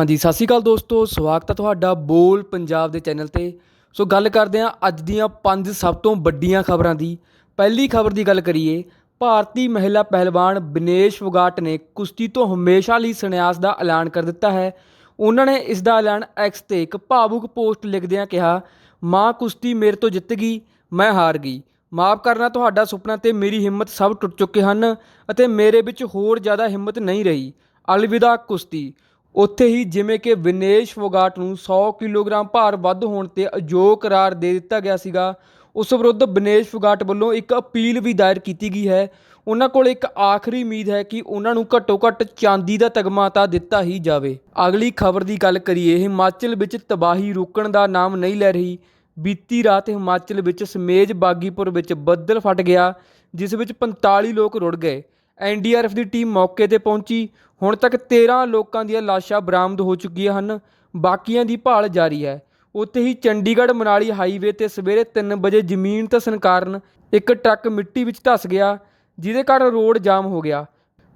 ਹਾਂਜੀ, ਸਤਿ ਸ਼੍ਰੀ ਅਕਾਲ ਦੋਸਤੋ, ਸਵਾਗਤ ਹੈ ਤੁਹਾਡਾ ਬੋਲ ਪੰਜਾਬ ਦੇ ਚੈਨਲ ਤੇ। ਸੋ ਗੱਲ ਕਰਦੇ ਹਾਂ ਅੱਜ ਦੀਆਂ ਪੰਜ ਸਭ ਤੋਂ ਵੱਡੀਆਂ ਖਬਰਾਂ ਦੀ। ਪਹਿਲੀ ਖਬਰ ਦੀ ਗੱਲ ਕਰੀਏ, ਭਾਰਤੀ ਮਹਿਲਾ ਪਹਿਲਵਾਨ ਬਿਨੇਸ਼ ਫੋਗਾਟ ਨੇ ਕੁਸ਼ਤੀ ਤੋਂ ਹਮੇਸ਼ਾ ਲਈ ਸੰਨਿਆਸ ਦਾ ਐਲਾਨ ਕਰ ਦਿੱਤਾ ਹੈ। ਉਹਨਾਂ ਨੇ ਇਸ ਦਾ ਐਲਾਨ ਐਕਸ ਤੇ ਇੱਕ ਭਾਵੁਕ ਪੋਸਟ ਲਿਖਦਿਆਂ ਕਿਹਾ, ਮਾਂ ਕੁਸ਼ਤੀ ਮੇਰੇ ਤੋਂ ਜਿੱਤ ਗਈ, ਮੈਂ ਹਾਰ ਗਈ। ਮਾਫ ਕਰਨਾ, ਤੁਹਾਡਾ ਸੁਪਨਾ ਤੇ ਮੇਰੀ ਹਿੰਮਤ ਸਭ ਟੁੱਟ ਚੁੱਕੇ ਹਨ ਅਤੇ ਮੇਰੇ ਵਿੱਚ ਹੋਰ ਜ਼ਿਆਦਾ ਹਿੰਮਤ ਨਹੀਂ ਰਹੀ। ਅਲਵਿਦਾ ਕੁਸ਼ਤੀ। ਉੱਥੇ ਹੀ ਜਿਵੇਂ ਕਿ ਵਿਨੇਸ਼ ਫੋਗਾਟ ਨੂੰ 100 ਕਿਲੋਗ੍ਰਾਮ ਭਾਰ ਵੱਧ ਹੋਣ ਤੇ ਅਯੋਗ ਕਰਾਰ ਦੇ ਦਿੱਤਾ ਗਿਆ ਸੀਗਾ, ਉਸ ਵਿਰੁੱਧ ਵਿਨੇਸ਼ ਫੋਗਾਟ ਵੱਲੋਂ ਇੱਕ ਅਪੀਲ ਵੀ ਦਾਇਰ ਕੀਤੀ ਗਈ ਹੈ। ਉਹਨਾਂ ਕੋਲ ਇੱਕ ਆਖਰੀ ਉਮੀਦ ਹੈ ਕਿ ਉਹਨਾਂ ਨੂੰ ਘੱਟੋ ਘੱਟ ਚਾਂਦੀ ਦਾ ਤਗਮਾ ਤਾਂ ਦਿੱਤਾ ਹੀ ਜਾਵੇ। ਅਗਲੀ ਖਬਰ ਦੀ ਗੱਲ ਕਰੀਏ, ਹਿਮਾਚਲ ਵਿੱਚ ਤਬਾਹੀ ਰੁਕਣ ਦਾ ਨਾਮ ਨਹੀਂ ਲੈ ਰਹੀ। ਬੀਤੀ ਰਾਤ ਹਿਮਾਚਲ ਵਿੱਚ ਸਮੇਜ ਬਾਗੀਪੁਰ ਵਿੱਚ ਬੱਦਲ ਫਟ ਗਿਆ, ਜਿਸ ਵਿੱਚ 45 ਲੋਕ ਰੁੜ ਗਏ। ਐਨਡੀਆਰਐਫ ਦੀ ਟੀਮ ਮੌਕੇ ਤੇ ਪਹੁੰਚੀ। ਹੁਣ ਤੱਕ 13 ਲੋਕਾਂ ਦੀਆਂ ਲਾਸ਼ਾਂ ਬਰਾਮਦ ਹੋ ਚੁੱਕੀਆਂ ਹਨ। ਬਾਕੀਆਂ ਦੀ ਭਾਲ ਜਾਰੀ ਹੈ। ਉੱਥੇ ਹੀ ਚੰਡੀਗੜ੍ਹ ਮਨਾਲੀ ਹਾਈਵੇ ਤੇ ਸਵੇਰੇ 3 ਵਜੇ ਜ਼ਮੀਨ ਧੱਸਣ ਕਾਰਨ ਇੱਕ ਟਰੱਕ ਮਿੱਟੀ ਵਿੱਚ ਧੱਸ ਗਿਆ, ਜਿਹਦੇ ਕਾਰਨ ਰੋਡ ਜਾਮ ਹੋ ਗਿਆ।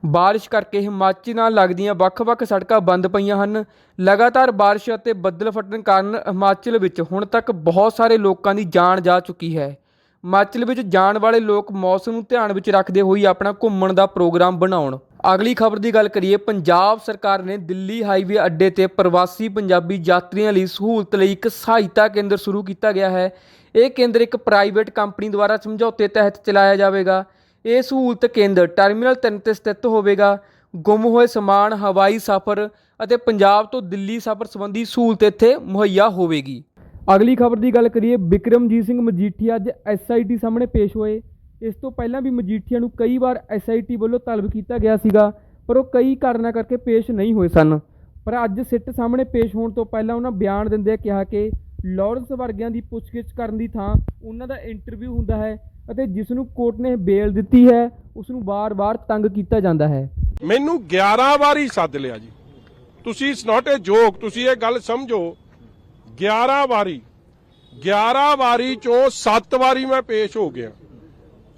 ਬਾਰਿਸ਼ ਕਰਕੇ ਹਿਮਾਚਲ ਨਾਲ ਲੱਗਦੀਆਂ ਵੱਖ-ਵੱਖ ਸੜਕਾਂ ਬੰਦ ਪਈਆਂ ਹਨ। ਲਗਾਤਾਰ ਬਾਰਿਸ਼ ਅਤੇ ਬੱਦਲ ਫਟਣ ਕਾਰਨ ਹਿਮਾਚਲ ਵਿੱਚ ਹੁਣ ਤੱਕ ਬਹੁਤ ਸਾਰੇ ਲੋਕਾਂ ਦੀ ਜਾਨ ਜਾ ਚੁੱਕੀ ਹੈ। ਹਿਮਾਚਲ ਵਿੱਚ ਜਾਣ ਵਾਲੇ ਲੋਕ ਮੌਸਮ ਨੂੰ ਧਿਆਨ ਵਿੱਚ ਰੱਖਦੇ ਹੋਏ ਆਪਣਾ ਘੁੰਮਣ ਦਾ ਪ੍ਰੋਗਰਾਮ ਬਣਾਉਣ। ਅਗਲੀ ਖਬਰ ਦੀ ਗੱਲ ਕਰੀਏ, ਪੰਜਾਬ ਸਰਕਾਰ ਨੇ ਦਿੱਲੀ ਹਾਈਵੇ ਅੱਡੇ ਤੇ ਪ੍ਰਵਾਸੀ ਪੰਜਾਬੀ ਯਾਤਰੀਆਂ ਲਈ ਸਹੂਲਤ ਲਈ ਇੱਕ ਸਹਾਇਤਾ ਕੇਂਦਰ ਸ਼ੁਰੂ ਕੀਤਾ ਗਿਆ ਹੈ। ਇਹ ਕੇਂਦਰ ਇੱਕ ਪ੍ਰਾਈਵੇਟ ਕੰਪਨੀ ਦੁਆਰਾ ਸਮਝੌਤੇ ਤਹਿਤ ਚਲਾਇਆ ਜਾਵੇਗਾ। ਇਹ ਸਹੂਲਤ ਕੇਂਦਰ ਟਰਮੀਨਲ 3 ਤੇ ਸਥਿਤ ਹੋਵੇਗਾ। ਗੁੰਮ ਹੋਏ ਸਮਾਨ, ਹਵਾਈ ਸਫ਼ਰ ਅਤੇ ਪੰਜਾਬ ਤੋਂ ਦਿੱਲੀ ਸਫ਼ਰ ਸੰਬੰਧੀ ਸਹੂਲਤ ਇੱਥੇ ਮੁਹੱਈਆ ਹੋਵੇਗੀ। ਅਗਲੀ ਖਬਰ ਦੀ ਗੱਲ ਕਰੀਏ ਵਿਕਰਮਜੀਤ ਸਿੰਘ ਮਜੀਠੀਆ ਅੱਜ ਐਸਆਈਟੀ ਸਾਹਮਣੇ ਪੇਸ਼ ਹੋਏ। ਇਸ ਤੋਂ ਪਹਿਲਾਂ ਵੀ ਮਜੀਠੀਆ ਨੂੰ ਕਈ ਵਾਰ ਐਸਆਈਟੀ ਵੱਲੋਂ ਤਲਬ ਕੀਤਾ ਗਿਆ ਸੀਗਾ, ਪਰ ਉਹ ਕਈ ਕਾਰਨਾਂ ਕਰਕੇ ਪੇਸ਼ ਨਹੀਂ ਹੋਏ ਸਨ। ਪਰ ਅੱਜ ਸਿੱਟ ਸਾਹਮਣੇ ਪੇਸ਼ ਹੋਣ ਤੋਂ ਪਹਿਲਾਂ ਉਹਨਾਂ ਬਿਆਨ ਦਿੰਦੇ ਕਿਹਾ ਕਿ ਲਾਰੈਂਸ ਵਰਗਿਆਂ ਦੀ ਪੁੱਛਗਿੱਛ ਕਰਨ ਦੀ ਥਾਂ ਉਹਨਾਂ ਦਾ ਇੰਟਰਵਿਊ ਹੁੰਦਾ ਹੈ ਅਤੇ ਜਿਸ ਨੂੰ ਕੋਰਟ ਨੇ ਬੇਲ ਦਿੱਤੀ ਹੈ, ਉਸ ਨੂੰ ਵਾਰ-ਵਾਰ ਤੰਗ ਕੀਤਾ ਜਾਂਦਾ ਹੈ। ਮੈਨੂੰ 11 ਵਾਰੀ ਸੱਦ ਲਿਆ ਜੀ। ਤੁਸੀਂ ਇਟਸ ਨਾਟ ਅ ਜੋਕ ਤੁਸੀਂ ਇਹ ਗੱਲ ਸਮਝੋ। 11 ਵਾਰੀ 11 ਵਾਰੀ ਚੋਂ 7 ਵਾਰੀ ਮੈਂ ਪੇਸ਼ ਹੋ ਗਿਆ।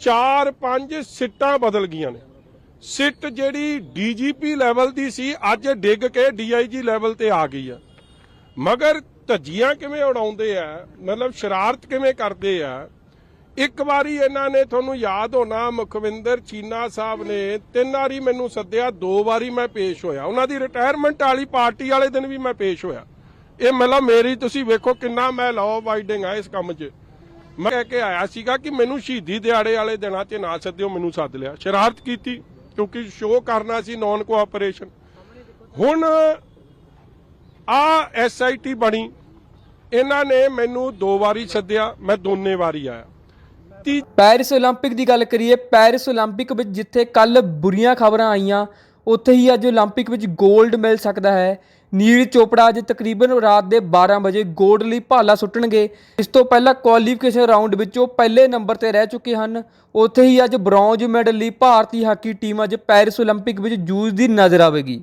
4-5 ਸਿੱਟਾਂ ਬਦਲ ਗਈਆਂ ਨੇ। ਸਿੱਟ ਜਿਹੜੀ ਡੀਜੀਪੀ ਲੈਵਲ ਦੀ ਸੀ, ਅੱਜ ਡਿੱਗ ਕੇ ਡੀਆਈਜੀ ਲੈਵਲ ਤੇ ਆ ਗਈ ਆ। ਮਗਰ ਧੱਜੀਆਂ ਕਿਵੇਂ ਉਡਾਉਂਦੇ ਆ, ਮਤਲਬ ਸ਼ਰਾਰਤ ਕਿਵੇਂ ਕਰਦੇ ਆ, ਇੱਕ ਵਾਰੀ ਇਹਨਾਂ ਨੇ ਤੁਹਾਨੂੰ ਯਾਦ ਹੋਣਾ, ਮੁਖਵਿੰਦਰ ਚੀਨਾ ਸਾਹਿਬ ਨੇ ਤਿੰਨ ਵਾਰੀ ਮੈਨੂੰ ਸੱਦਿਆ, ਦੋ ਵਾਰੀ ਮੈਂ ਪੇਸ਼ ਹੋਇਆ। ਉਹਨਾਂ ਦੀ ਰਿਟਾਇਰਮੈਂਟ ਵਾਲੀ ਪਾਰਟੀ ਵਾਲੇ ਦਿਨ ਵੀ ਮੈਂ ਪੇਸ਼ ਹੋਇਆ। ਇਹ ਮਤਲਬ ਮੇਰੀ, ਤੁਸੀਂ ਵੇਖੋ ਕਿੰਨਾ ਮੈਂ ਲਾਅ ਵਾਈਡਿੰਗ ਆ ਇਸ ਕੰਮ 'ਚ। ਮੈਂ ਕਹਿ ਕੇ ਆਇਆ ਸੀਗਾ ਕਿ ਮੈਨੂੰ ਸ਼ਹੀਦੀ ਦਿਹਾੜੇ ਵਾਲੇ ਦਿਨਾਂ 'ਚ ਨਾ ਸੱਦਿਓ, ਮੈਨੂੰ ਸੱਦ ਲਿਆ। ਸ਼ਰਾਰਤ ਕੀਤੀ, ਕਿਉਂਕਿ ਸ਼ੋਅ ਕਰਨਾ ਸੀ ਨਾਨ ਕੋਆਪਰੇਸ਼ਨ ਹੁਣ ਆ ਐਸਆਈਟੀ ਬਣੀ, ਇਹਨਾਂ ਨੇ ਮੈਨੂੰ ਦੋ ਵਾਰੀ ਸੱਦਿਆ, ਮੈਂ ਦੋਨੇ ਵਾਰੀ ਆਇਆ। ਪੈਰਿਸ 올림픽 ਦੀ ਗੱਲ ਕਰੀਏ, ਪੈਰਿਸ 올림픽 ਵਿੱਚ ਜਿੱਥੇ ਕੱਲ ਬੁਰੀਆਂ ਖਬਰਾਂ ਆਈਆਂ, ਉੱਥੇ ਹੀ ਅੱਜ 올림픽 ਵਿੱਚ 골ਡ ਮਿਲ ਸਕਦਾ ਹੈ। ਨੀਰਜ ਚੋਪੜਾ ਅੱਜ ਤਕਰੀਬਨ ਰਾਤ ਦੇ 12 ਵਜੇ ਗੋਲਡ ਲਈ ਭਾਲਾ ਸੁੱਟਣਗੇ। ਇਸ ਤੋਂ ਪਹਿਲਾਂ ਕੁਆਲੀਫਿਕੇਸ਼ਨ ਰਾਊਂਡ ਵਿੱਚ ਉਹ ਪਹਿਲੇ ਨੰਬਰ ਤੇ ਰਹਿ ਚੁੱਕੇ ਹਨ। ਉੱਥੇ ਹੀ ਅੱਜ ਬ੍ਰੌਂਜ ਮੈਡਲ ਲਈ ਭਾਰਤੀ ਹਾਕੀ ਟੀਮ ਅੱਜ ਪੈਰਿਸ 올림픽 ਵਿੱਚ ਜੂਝਦੀ ਨਜ਼ਰ ਆਵੇਗੀ।